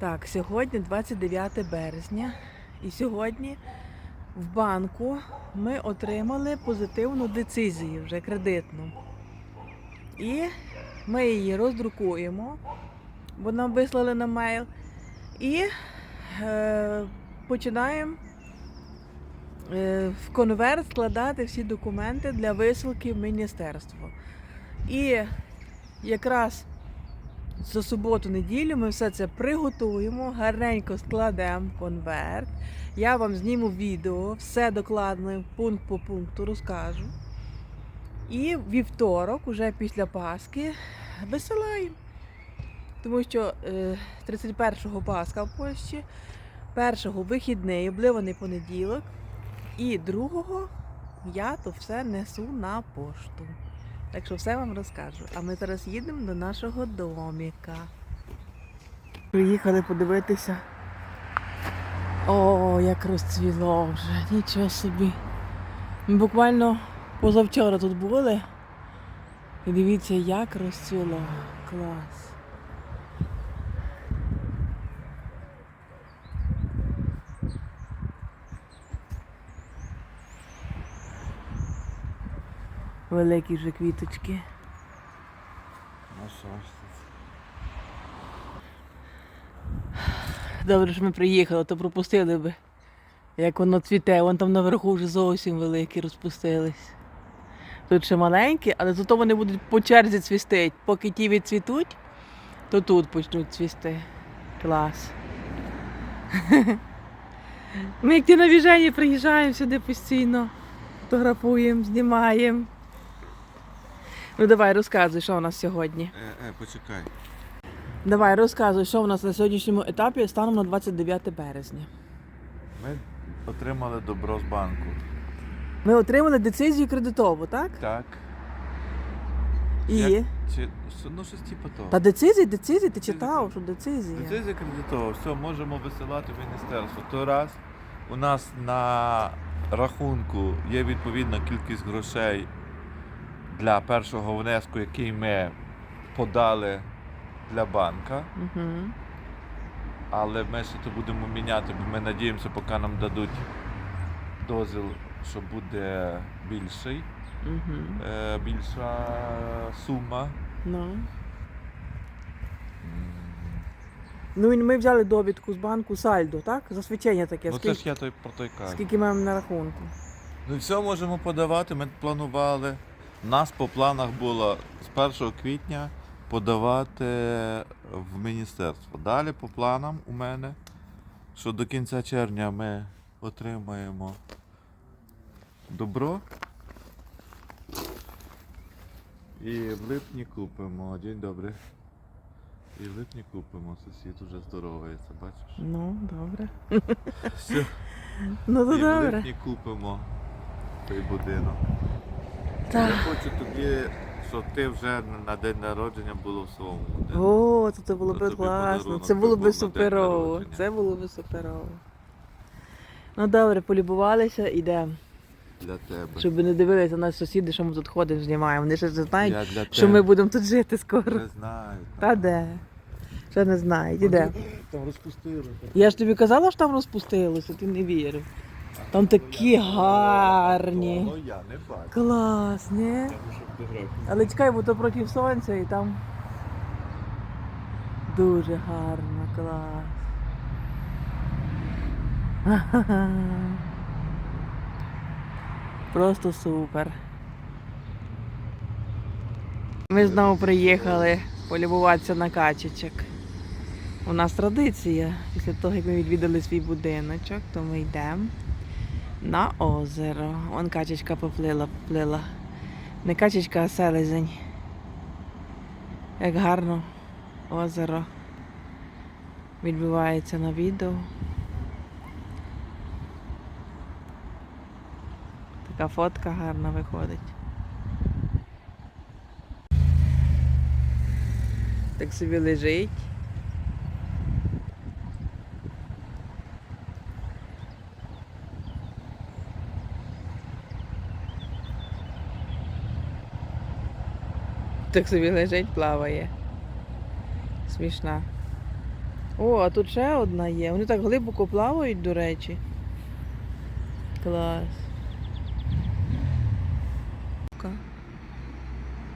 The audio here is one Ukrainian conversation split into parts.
Так, сьогодні 29 березня. І сьогодні в банку ми отримали позитивну децизію, вже кредитну. І ми її роздрукуємо, бо нам вислали на мейл. І е, починаємо е, в конверт складати всі документи для висилки в міністерство. І якраз за суботу-неділю ми все це приготуємо, гарненько складемо конверт. Я вам зніму відео, все докладно, пункт по пункту розкажу. І вівторок, уже після Пасхи, висилаємо. Тому що е, 31-го Пасха в Польщі, 1-го вихідний, обливаний понеділок, і 2-го я то все несу на пошту. Так що все вам розкажу. А ми зараз їдемо до нашого доміка. Приїхали подивитися. О, як розцвіло вже, нічого собі. Ми буквально позавчора тут були. І дивіться, як розцвіло. Клас. Великі вже квіточки. Добре, що ми приїхали, то пропустили би. Як воно цвіте, вон там наверху вже зовсім великі розпустились. Тут ще маленькі, але зато вони будуть по черзі цвісти. Поки ті відцвітуть, то тут почнуть цвісти. Клас. Ми як ті на віжені приїжджаємо сюди постійно, фотографуємо, знімаємо. Ну давай розказуй, що у нас сьогодні. Е, е, почекай. Давай розказуй, що у нас на сьогоднішньому етапі станом на 29 березня. Ми отримали добро з банку. Ми отримали децизію кредитову, так? Так. І. Як- Чи, що- ну щось типу того. Та децизії, децизії, ти читав, що децизія. Це закредитовано, все, можемо висилати в міністерство. То раз у нас на рахунку є відповідна кількість грошей для першого внеску, який ми подали для банка. Угу. Але ми ще то будемо міняти, бо ми надіємося, поки нам дадуть дозвіл, що буде більший, Угу. е, більша сума. Ну. Ну і ми взяли довідку з банку сальдо, так? Засвідчення таке. Ну це ж я той про той кажу. скільки маємо на рахунку. Ну і все можемо подавати. Ми планували. У нас по планах було з 1 квітня подавати в міністерство. Далі по планам у мене, що до кінця червня ми отримаємо добро. І в липні купимо. День добрий. І в липні купимо. Сусід уже здоровається, бачиш? Ну, добре. Все. Ну то І в добре. липні купимо той будинок. Я хочу тобі, щоб ти вже на день народження було в своєму. О, то це було б класно. Це було б суперово. Це було б суперово. Ну добре, полюбувалися, йдемо. Для тебе. Щоб не дивилися на сусіди, що ми тут ходимо, знімаємо. Вони ще ж не знають, що ми будемо тут жити скоро. Не знаю. Та де? Ще не знають, іде. Там розпустили. Я ж тобі казала, що там розпустилося, ти не вірив. Там такі гарні. Клас, ні? Але чекай, бо то проти сонця і там дуже гарно, клас. Просто супер. Ми знову приїхали полюбуватися на качечок. У нас традиція. Після того, як ми відвідали свій будиночок, то ми йдемо на озеро. Вон качечка поплила, поплила. Не качечка, а селезень. Як гарно озеро відбувається на відео. Така фотка гарна виходить. Так собі лежить. Так собі лежить, плаває. Смішна. О, а тут ще одна є. Вони так глибоко плавають, до речі. Клас.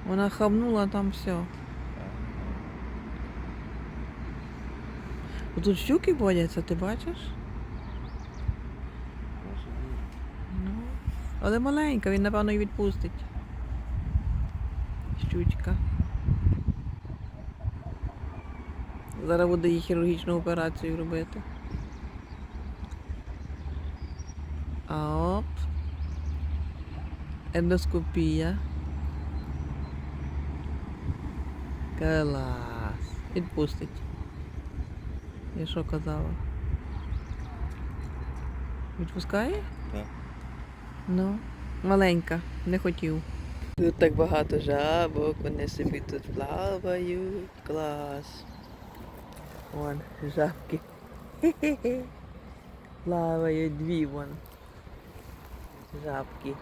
Вона хавнула там все. Тут щуки водяться, ти бачиш? Ну, але маленька, він напевно і відпустить. Щучка. Зараз буде їй хірургічну операцію робити. А оп. Ендоскопія. Клас. Відпустить. Я що казала? Відпускає? Так. Ну, маленька, не хотів. Тут так багато жабок, вони собі тут плавають. Клас. Вон, жабки. Плавають дві вон. Жабки.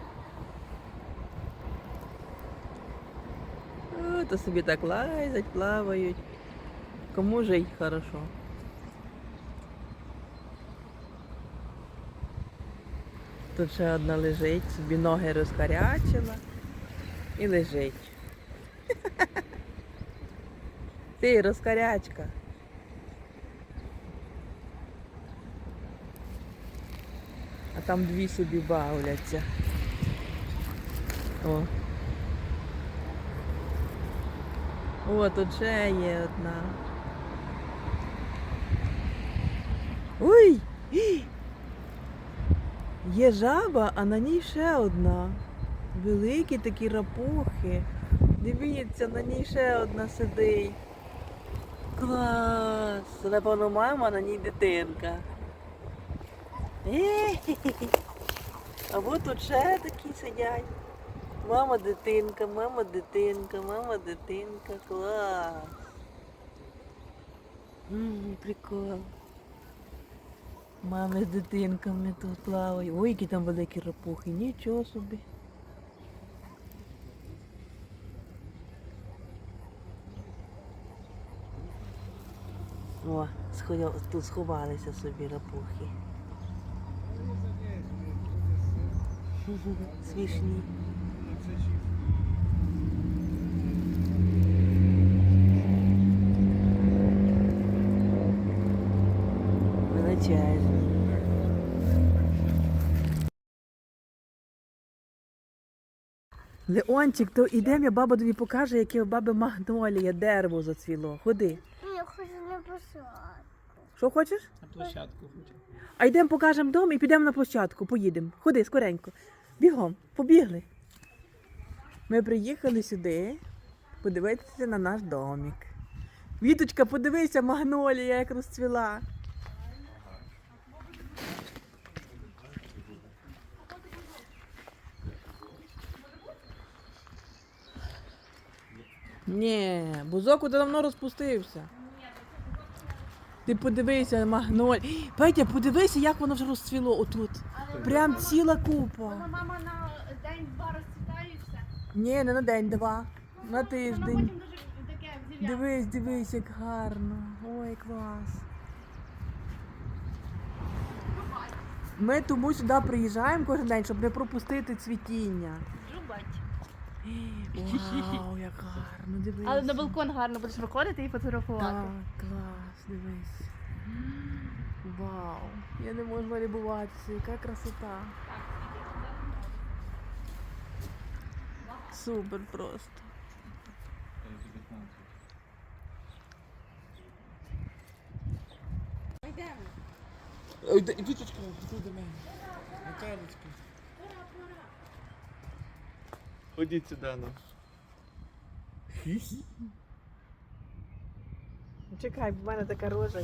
О, то собі так лазять, плавають. Кому жить хорошо. Тут ще одна лежить, собі ноги розкарячила і лежить. Ти розкарячка. А там дві собі бавляться. О. О, тут ще є одна. Ой! Є жаба, а на ній ще одна. Великі такі рапухи. Дивіться, на ній ще одна сидить. Клас! Напевно, мама, на ній дитинка. А тут ще такі сидять. Мама дитинка, мама дитинка, мама дитинка. Клас. М, прикол. Мами з дитинками тут плавають. Ой, які там великі рапухи. Нічого собі. О, тут сховалися собі рапухи. Смішні. Величезні. Леончик, то ідемо, я баба тобі покаже, яке у баби магнолія, дерево зацвіло. Ходи. Я хочу на посадку. Що хочеш? На площадку хочу. А йдемо покажемо дом і підемо на площадку, поїдемо. Ходи скоренько. Бігом, побігли. Ми приїхали сюди подивитися на наш домик. Віточка, подивися, магнолія, як розцвіла. Ні, бузок уже давно розпустився. Ти подивися, магноль. Петя, подивися, як воно вже розцвіло отут. Прям ціла купа. мама на день-два розцвітає і все. Ні, не на день-два. На Вона тиждень. потім дуже таке. Дивись, дивись, як гарно. Ой, клас. Ми тому сюди приїжджаємо кожен день, щоб не пропустити цвітіння. Жубать. Вау, як гарно, дивись. Але на балкон гарно будеш виходити і фотографувати. Так, клас, дивись. Вау, я не можу налюбуватися, яка красота. Супер просто. Віточка, ходи до мене. Наталечка. Ходіть сюди ну. Чекай, в мене така рожа.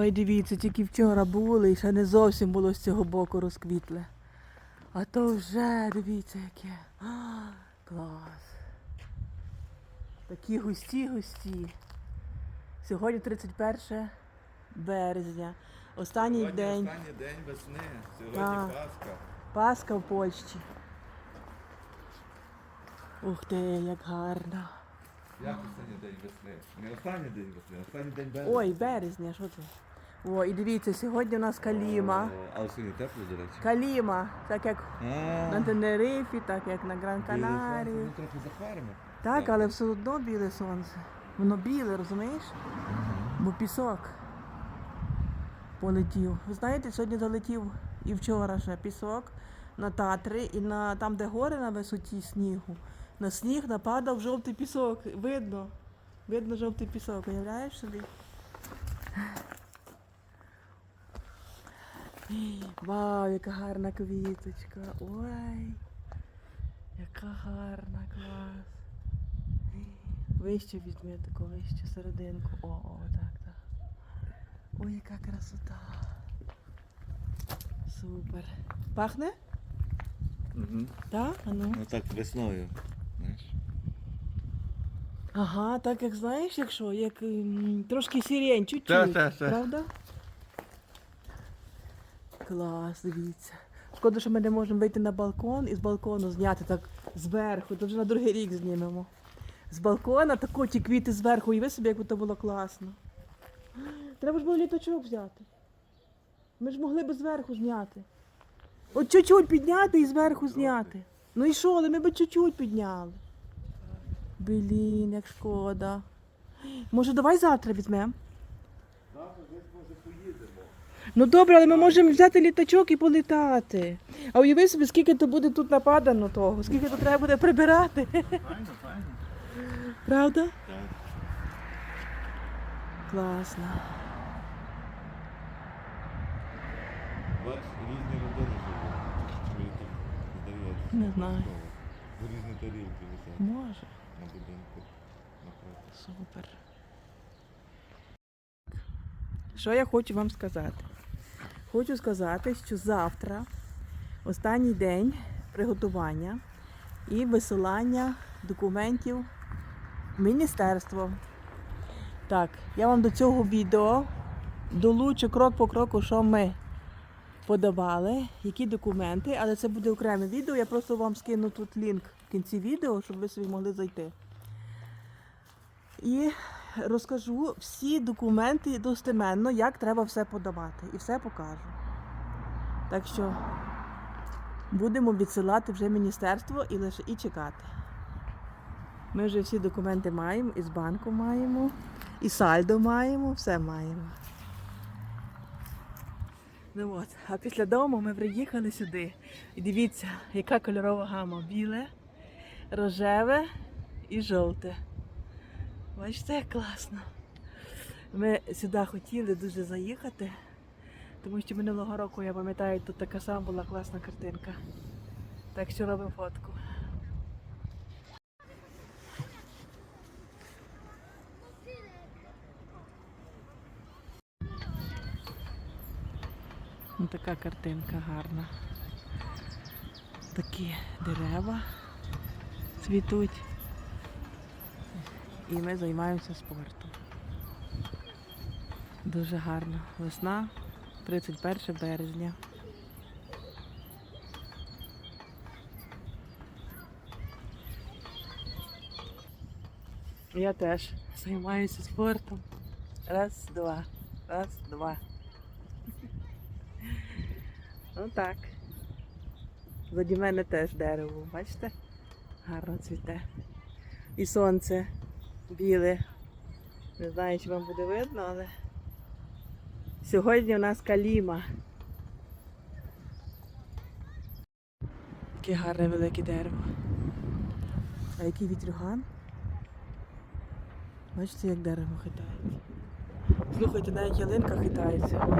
Ой, дивіться, тільки вчора були і ще не зовсім було з цього боку розквітле. А то вже, дивіться, яке. А, клас. Такі густі, густі. Сьогодні 31 березня. Останній день. Останній день весни. Сьогодні Так. Пасха. Пасха в Польщі. Ух ти, як гарно. Як останній день весни? Не останній день весни, а останній день березня. Ой, березня, що це? О, і дивіться, сьогодні у нас каліма. О, Але сьогодні тепло, до речі. Каліма, так як на Тенерифі, так як на Гран Канарії. Ну, трохи захмаримо. Так, але все одно біле сонце. Воно біле, розумієш? Бо пісок полетів. Ви знаєте, сьогодні залетів і вчора ще пісок на Татри, і на там, де гори на висоті снігу, на сніг нападав жовтий пісок. Видно. Видно жовтий пісок, уявляєш собі? Вау, яка гарна квіточка. Ой. Яка гарна, клас. Вище візьми таку, вище серединку. О, о, так, так. Ой, яка красота. Супер. Пахне? Угу. Так? А ну. Ну так весною. Знаєш. Ага, так як знаєш, якщо, як м, трошки сірень, чуть-чуть. Так, так, так. Правда? Клас, дивіться. Шкода, що ми не можемо вийти на балкон і з балкону зняти так зверху, то вже на другий рік знімемо. З балкона тако ті квіти зверху, і ви собі, як то було класно. Треба ж було літачок взяти. Ми ж могли б зверху зняти. От чуть-чуть підняти і зверху зняти. Ну і що, але ми б чуть-чуть підняли. Блін, як шкода. Може, давай завтра візьмемо? Завтра десь може поїдемо. Ну добре, але ми можемо взяти літачок і політати. А уяви собі, скільки то буде тут нападано того, скільки то треба буде прибирати. Файно, файно. Правда? Так. Класно. Бачиш, різні родини живуть. Здається. Не знаю. Різні тарілки висять Може. на будинку. Супер. Що я хочу вам сказати? Хочу сказати, що завтра останній день приготування і висилання документів в міністерство. Так, я вам до цього відео долучу крок по кроку, що ми подавали, які документи, але це буде окреме відео. Я просто вам скину тут лінк в кінці відео, щоб ви собі могли зайти. І розкажу всі документи достеменно, як треба все подавати. І все покажу. Так що будемо відсилати вже міністерство і лише і чекати. Ми вже всі документи маємо, і з банку маємо, і сальдо маємо, все маємо. Ну от, а після дому ми приїхали сюди. І дивіться, яка кольорова гама. Біле, рожеве і жовте. Бачите, як класно. Ми сюди хотіли дуже заїхати, тому що минулого року, я пам'ятаю, тут така сама була класна картинка. Так що робимо фотку. Ну, така картинка гарна. Такі дерева цвітуть. І ми займаємося спортом. Дуже гарно. Весна, 31 березня. Я теж займаюся спортом. Раз, два. Раз, два. Ну так. Заді мене теж дерево, бачите? Гарно цвіте. І сонце біле. Не знаю, чи вам буде видно, але сьогодні у нас каліма. Яке гарне велике дерево. А який вітрюган? Бачите, як дерево хитається. Слухайте, навіть ялинка хитається.